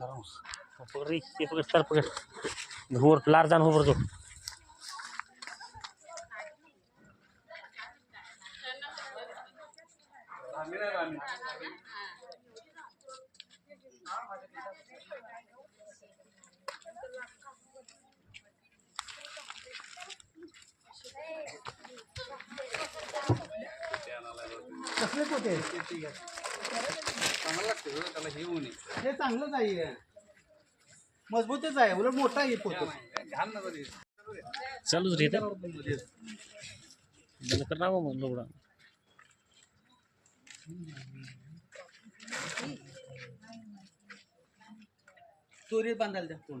पकड रे ते पकड चाल पकड वर लार जाण हो तो कसले पोते चांगलं हे हे चांगलंच आहे. मजबूतच आहे उलट मोठा आहे फोटो. चालूच रे मला तर नाव म्हणलं बांधायला द्या कोण?